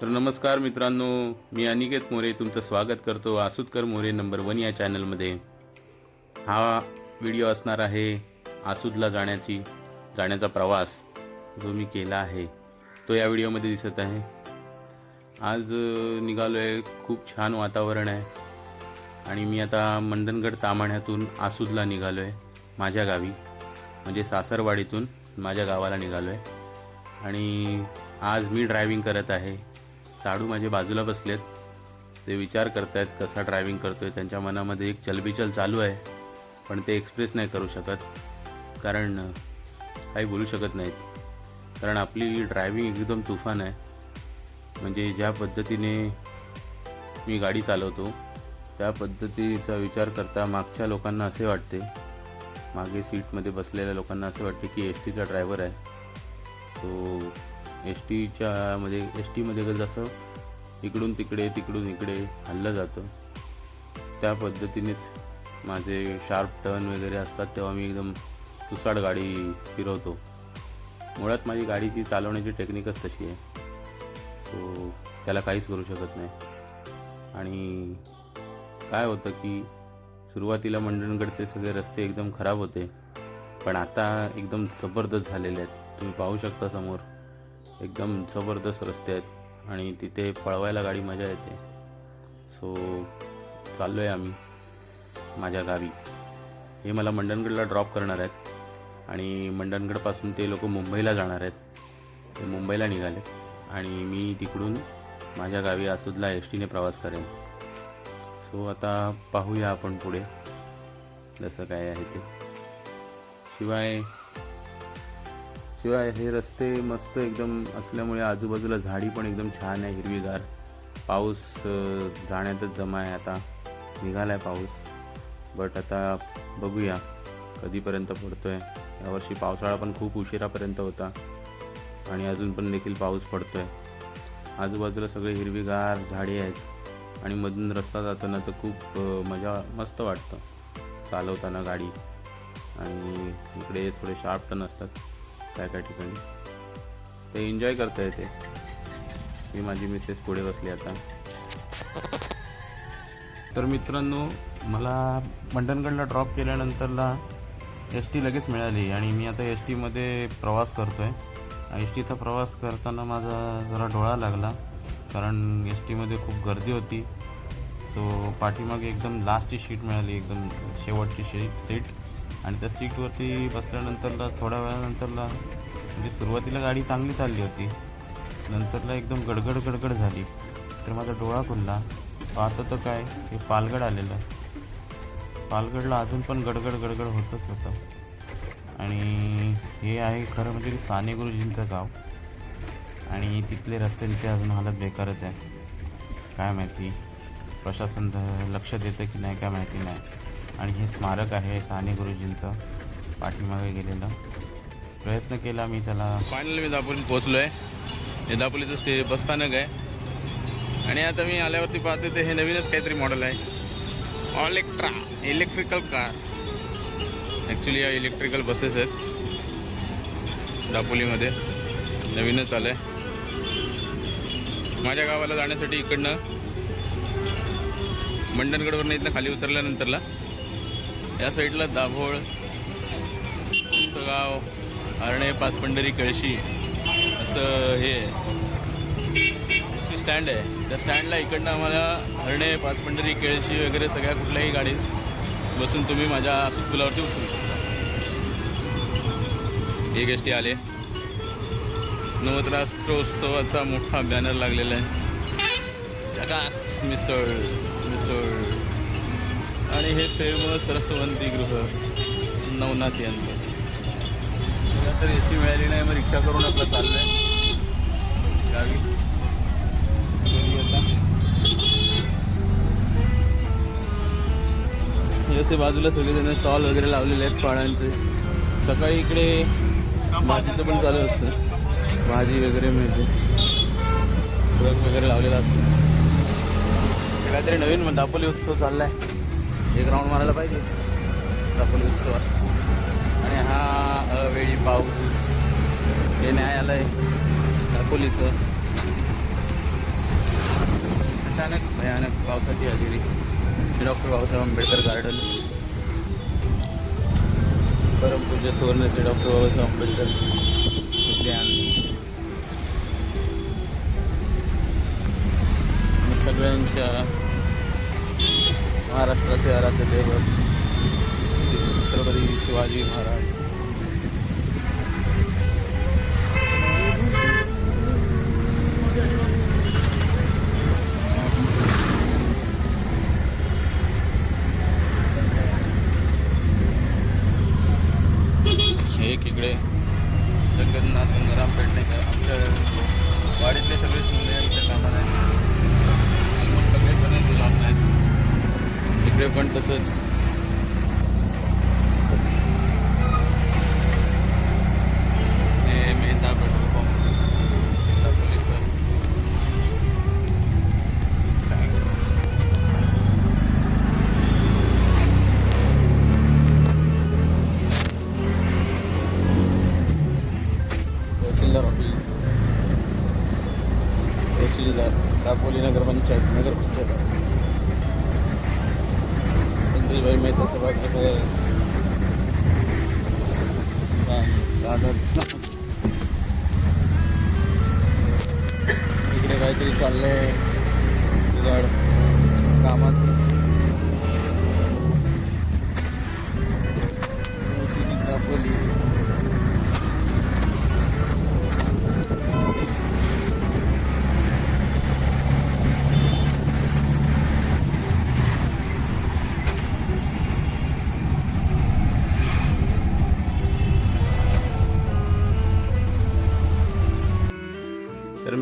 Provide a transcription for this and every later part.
तर नमस्कार मित्रांनो मी अनिकेत मोरे तुमचं स्वागत करतो आसूदकर मोरे नंबर वन या चॅनलमध्ये. हा व्हिडिओ असणार आहे आसूदला जाण्याची जाण्याचा प्रवास जो मी केला आहे तो या व्हिडिओमध्ये दिसत आहे. आज निघालो आहे खूप छान वातावरण आहे. आणि मी आता मंदनगड तामाण्यातून आसूदला निघालो आहे माझ्या गावी. म्हणजे सासरवाडीतून माझ्या गावाला निघालो आहे आणि आज मी ड्रायव्हिंग करत आहे. साडू माझ्या बाजूला बसलेत. ते विचार करतायत कसा ड्रायव्हिंग करतोय. त्यांच्या मनामध्ये एक चलबिचल चालू आहे. पण ते एक्सप्रेस नाही करू शकत. कारण काही बोलू शकत नाहीत. कारण आपली ड्रायव्हिंग एकदम तुफान आहे. म्हणजे ज्या पद्धतीने मी गाडी चालवतो त्या पद्धतीचा विचार करता मागच्या लोकांना असे वाटते. मागे सीटमध्ये बसलेल्या लोकांना असे वाटते की एस टीचा ड्रायव्हर आहे. सो एस टीच्या मध्ये म्हणजे एस टीमध्ये जसं इकडून तिकडे तिकडून इकडे हल्लं जातं. त्या पद्धतीनेच माझे शार्प टर्न वगैरे असतात तेव्हा मी एकदम तुसाड गाडी फिरवतो. मुळात माझी गाडीची चालवण्याची टेक्निकच तशी आहे. सो त्याला काहीच करू शकत नाही. आणि काय होतं की सुरुवातीला मंडणगडचे सगळे रस्ते एकदम खराब होते. पण आता एकदम जबरदस्त झालेले आहेत. तुम्ही पाहू शकता समोर. एकदम जबरदस्त रस्ते आहेत आणि तिथे पळवायला गाडी मजा येते. सो चाललो आहे आम्ही माझ्या गावी. हे मला मंडणगडला ड्रॉप करणार आहेत आणि मंडणगडपासून ते लोक मुंबईला जाणार आहेत. ते मुंबईला निघाले आणि मी तिकडून माझ्या गावी आसूदला एस टीने प्रवास करेन. सो आता पाहूया आपण पुढे. जसं काय आहे ते. शिवाय शिवाय हे रस्ते मस्त एकदम असल्यामुळे आजूबाजूला झाडी पण एकदम छान आहे हिरवीगार. पाऊस जाण्यातच जमा आहे आता. निघाला आहे पाऊस. बट आता बघूया कधीपर्यंत पडतो आहे यावर्षी पावसाळा पण खूप उशिरापर्यंत होता. आणि अजून पण देखील पाऊस पडतो आहे आजूबाजूला सगळे हिरवीगार झाडे आहेत. आणि मधून रस्ता जाताना तर खूप मजा मस्त वाटतं. चालवताना गाडी. आणि इकडे थोडे शार्प टर्न असतात. काय काय ठिकाणी. ते एन्जॉय करता येते मी माझी मिसेस पुढे बसली आता. तर मित्रांनो मला मंडणगडला ड्रॉप केल्यानंतरला एस टी लगेच मिळाली आणि मी आता एस टीमध्ये प्रवास करतो आहे एस टीचा प्रवास करताना माझा जरा डोळा लागला कारण एस टीमध्ये खूप गर्दी होती. सो पाठीमागे एकदम लास्टची शीट मिळाली एकदम शेवटची शीट सीट आणि त्या सीटवरती बसल्यानंतरला थोड्या वेळानंतरला म्हणजे सुरुवातीला गाडी चांगली चालली होती. नंतरला एकदम गडगड गडगड झाली. तर माझा डोळा खुलला. पाहतो तर काय हे पालगड आलेलं. पालगडला अजून पण गडगड गडगड होतच होतं. आणि हे आहे खरं म्हणजे साने गुरुजींचं गाव. आणि तिथले रस्त्यांची अजून हालत बेकारच आहे. काय माहिती प्रशासन लक्ष देतं की नाही काय माहिती नाही. आणि हे स्मारक आहे साने गुरुजींचं. पाठीमागे गेलेलं. प्रयत्न केला मी त्याला. फायनल मी दापोलीत पोहोचलो आहे हे दापोलीचं स्टे बसस्थानक आहे. आणि आता मी आल्यावरती पाहते ते हे नवीनच काहीतरी मॉडेल आहे. ऑलेक्ट्रा इलेक्ट्रिकल कार ॲक्च्युली या इलेक्ट्रिकल बसेस आहेत. दापोलीमध्ये. नवीनच आलं आहे माझ्या गावाला जाण्यासाठी इकडनं मंडणगडवरनं इथनं खाली उतरल्यानंतरला या साईडला दाभोळ गाव हरणे पाचपंढरी कळशी असं हे. स्टँड आहे. त्या स्टँडला इकडनं आम्हाला हरणे पाचपंढरी केळशी वगैरे सगळ्या कुठल्याही गाडीत बसून तुम्ही माझ्या आसूद पुलावरती उतरू शकता. एक एस टी आले. नवराष्ट्रोत्सवाचा मोठा बॅनर लागलेला आहे. जगास मिसळ मिसळ. आणि हे फेमस रसवंतीगृह नवनाथ यांचं. मला तर एसी टी मिळाली नाही मग रिक्षा करून आपलं चाललं आहे गावी. हे असे बाजूला सगळेजण स्टॉल वगैरे लावलेले आहेत फळांचे. सकाळी इकडे भाजीचं पण चालू असतं. भाजी वगैरे मिळते. ट्रक वगैरे लावलेला असतो. काहीतरी नवीन दापोली उत्सव चालला आहे एक राऊंड मारायला पाहिजे. दापोली उत्सवात. आणि हा अवेळी पाऊस. हे न्यायालय दापोलीचं अचानक भयानक पावसाची हजेरी. डॉक्टर बाबासाहेब आंबेडकर गार्डन परमपूज्य तोरणचे डॉक्टर बाबासाहेब आंबेडकर उद्यान. सगळ्यांच्या महाराष्ट्राचे आराध्य दैवत छत्रपती शिवाजी महाराज. इकडे पण तसंच. हे मेहता पेट्रोल पंप. दापोलीचं. तहसीलदार ऑफिस. तहसीलदार दापोली नगरपंचायत नगर ऑफिस मेहता सभागृह दादर इकडे काहीतरी चाललंय. बिघाड कामात तहसील दापोली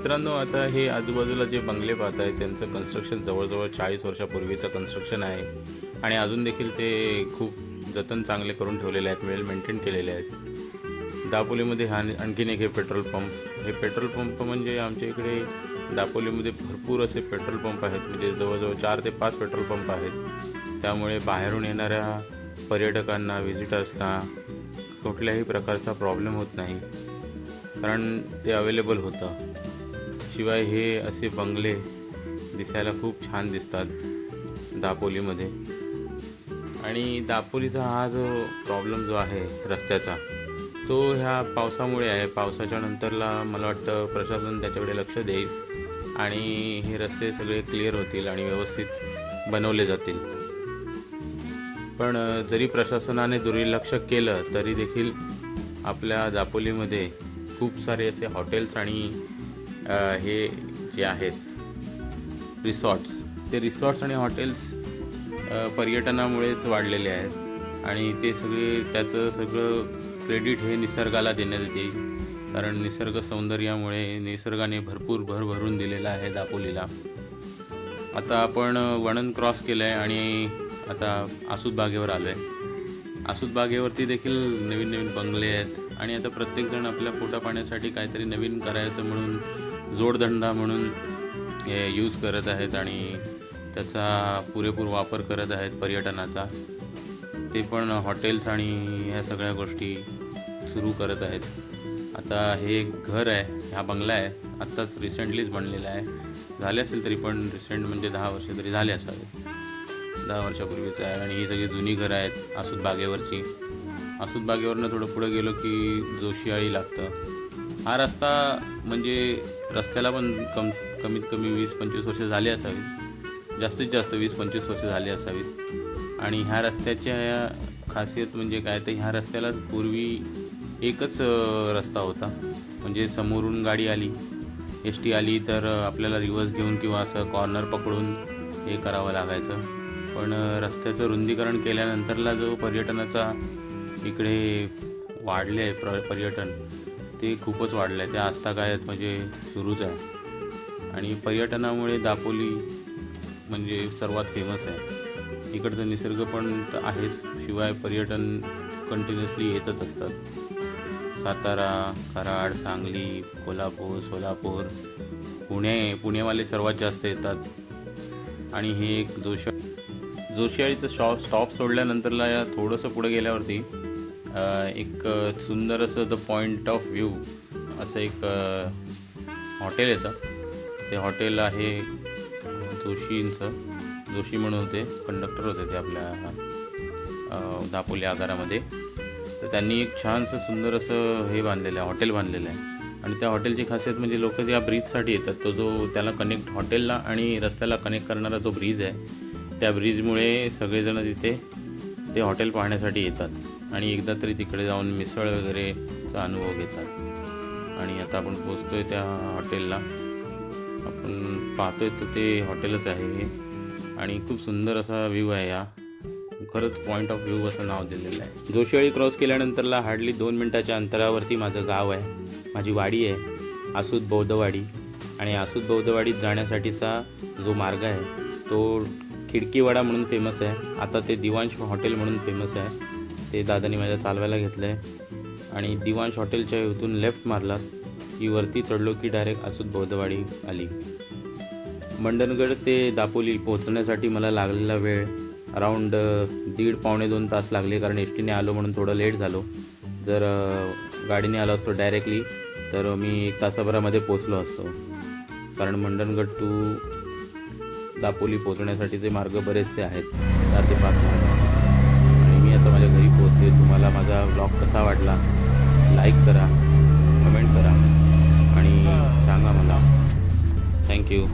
मित्रांनो आता हे आजूबाजूला जे बंगले पाहत आहे त्यांचं कन्स्ट्रक्शन जवळजवळ चाळीस वर्षापूर्वीचं कन्स्ट्रक्शन आहे. आणि अजून देखील ते खूप जतन चांगले करून ठेवलेले आहेत वेल मेंटेन केलेले आहेत. दापोलीमध्ये हा आणखीन एक हे पेट्रोल पंप हे पेट्रोल पंप म्हणजे आमच्या इकडे दापोलीमध्ये भरपूर असे पेट्रोल पंप आहेत. म्हणजे जवळजवळ चार ते पाच पेट्रोल पंप आहेत. त्यामुळे बाहेरून येणाऱ्या पर्यटकांना व्हिजिटर्सना कुठल्याही प्रकारचा प्रॉब्लेम होत नाही. कारण ते अवेलेबल होतं. शिवाय हे असे बंगले दिसायला खूप छान दिसतात दापोलीमध्ये. आणि दापोलीचा हा जो प्रॉब्लेम जो आहे रस्त्याचा तो ह्या पावसामुळे आहे. पावसाच्या नंतरला मला वाटतं प्रशासन त्याच्याकडे लक्ष देईल आणि हे रस्ते सगळे क्लिअर होतील आणि व्यवस्थित बनवले जातील. पण जरी प्रशासनाने दुर्लक्ष केलं तरी देखील आपल्या दापोलीमध्ये खूप सारे असे हॉटेल्स आणि हे जे आहेत रिसॉर्ट्स ते रिसॉर्ट्स आणि हॉटेल्स पर्यटनामुळेच वाढलेले आहेत. आणि ते सगळे त्याचं सगळं क्रेडिट हे निसर्गाला देण्यात येते. कारण निसर्ग सौंदर्यामुळे निसर्गाने भरपूर भर भरून दिलेला आहे दापोलीला. आता आपण वणन क्रॉस केलं आहे आणि आता आसूद बागेवर आलो आहे आसूद बागेवरती देखील नवीन नवीन बंगले आहेत. आणि आता प्रत्येकजण आपल्या पोटापाण्यासाठी काहीतरी नवीन करायचं म्हणून जोडधंदा म्हणून हे यूज करत आहेत आणि त्याचा पुरेपूर वापर करत आहेत पर्यटनाचा. ते पण हॉटेल्स आणि ह्या सगळ्या गोष्टी सुरू करत आहेत. आता हे एक घर आहे हा बंगला आहे. आत्ताच रिसेंटलीच बनलेला आहे. झाले असेल तरी पण रिसेंट म्हणजे दहा वर्ष तरी झाले असावे. दहा वर्षापूर्वीचं आहे आणि ही सगळी जुनी घरं आहेत आसूद बागेवरची. आसूद बागेवरनं थोडं पुढं गेलो की जोशियाळी लागतं. हा रस्ता म्हणजे रस्त्याला पण कम कमीत कमी वीस पंचवीस वर्ष झाली असावीत. जास्तीत जास्त वीस पंचवीस वर्ष झाली असावीत. आणि ह्या रस्त्याच्या खासियत म्हणजे काय? तर ह्या रस्त्याला पूर्वी एकच रस्ता होता. म्हणजे समोरून गाडी आली एस टी आली तर आपल्याला रिवर्स घेऊन किंवा असं कॉर्नर पकडून हे करावं लागायचं. पण रस्त्याचं रुंदीकरण केल्यानंतरला जो पर्यटनाचा इकडे वाढले आहे प्र पर्यटन ते खूपच वाढलं आहे ते आत्ता काय म्हणजे सुरूच आहे. आणि पर्यटनामुळे दापोली म्हणजे सर्वात फेमस आहे. इकडचं निसर्ग पण तर आहेच. शिवाय पर्यटन कंटिन्युअसली येतच असतात. सातारा कराड सांगली कोल्हापूर सोलापूर पुणे पुणेवाले सर्वात जास्त येतात. आणि हे एक जोश जोशियाळीचं शॉप स्टॉप सोडल्यानंतरला या थोडंसं पुढे गेल्यावरती एक सुंदर असं द पॉईंट ऑफ व्ह्यू असं एक हॉटेल येतं. ते हॉटेल आहे जोशींचं. जोशी म्हणून होते कंडक्टर होते ते आपल्या दापोली आगारामध्ये. तर त्यांनी एक छानसं सुंदर असं हे बांधलेलं आहे हॉटेल बांधलेलं आहे. आणि त्या हॉटेलची खासियत म्हणजे लोक त्या ब्रिजसाठी येतात. तो जो त्याला कनेक्ट हॉटेलला आणि रस्त्याला कनेक्ट करणारा जो ब्रिज आहे त्या ब्रिजमुळे सगळेजण तिथे ते हॉटेल पाहण्यासाठी येतात. आणि एकदा तरी तिकडे जाऊन मिसळ वगैरेचा अनुभव घेतात. आणि आता आपण पोचतो आहे त्या हॉटेलला. आपण पाहतोय तर ते हॉटेलच आहे आणि खूप सुंदर असा व्ह्यू आहे या खरंच पॉईंट ऑफ व्ह्यू असं नाव दिलेलं आहे. जोशीवाडी क्रॉस केल्यानंतरला हार्डली दोन मिनटाच्या अंतरावरती माझं गाव आहे. माझी वाडी आहे. आसूद बौद्धवाडी. आणि आसूद बौद्धवाडीत जाण्यासाठीचा जो मार्ग आहे तो खिडकीवाडा म्हणून फेमस आहे. आता ते दिवांश हॉटेल म्हणून फेमस आहे. ते दादानी माझ्या चालवायला घेतलं. आहे आणि दिवांश हॉटेलच्या इथून लेफ्ट मारला की वरती चढलो की डायरेक्ट आसूद बौद्धवाडी आली. मंडणगड ते दापोली पोहोचण्यासाठी मला लागलेला वेळ अराऊंड दीड पावणे दोन तास लागले कारण एस टीने आलो म्हणून थोडं लेट झालो. जर गाडीने आलो असतो डायरेक्टली तर मी एक तासाभरामध्ये पोचलो असतो. कारण मंडणगड टू दापोली पोचण्यासाठीचे मार्ग बरेचसे आहेत चार ते पाच मार्ग ते तुम्हाला माझा ब्लॉग कसा वाटला लाईक करा कमेंट करा आणि सांगा मला. थँक्यू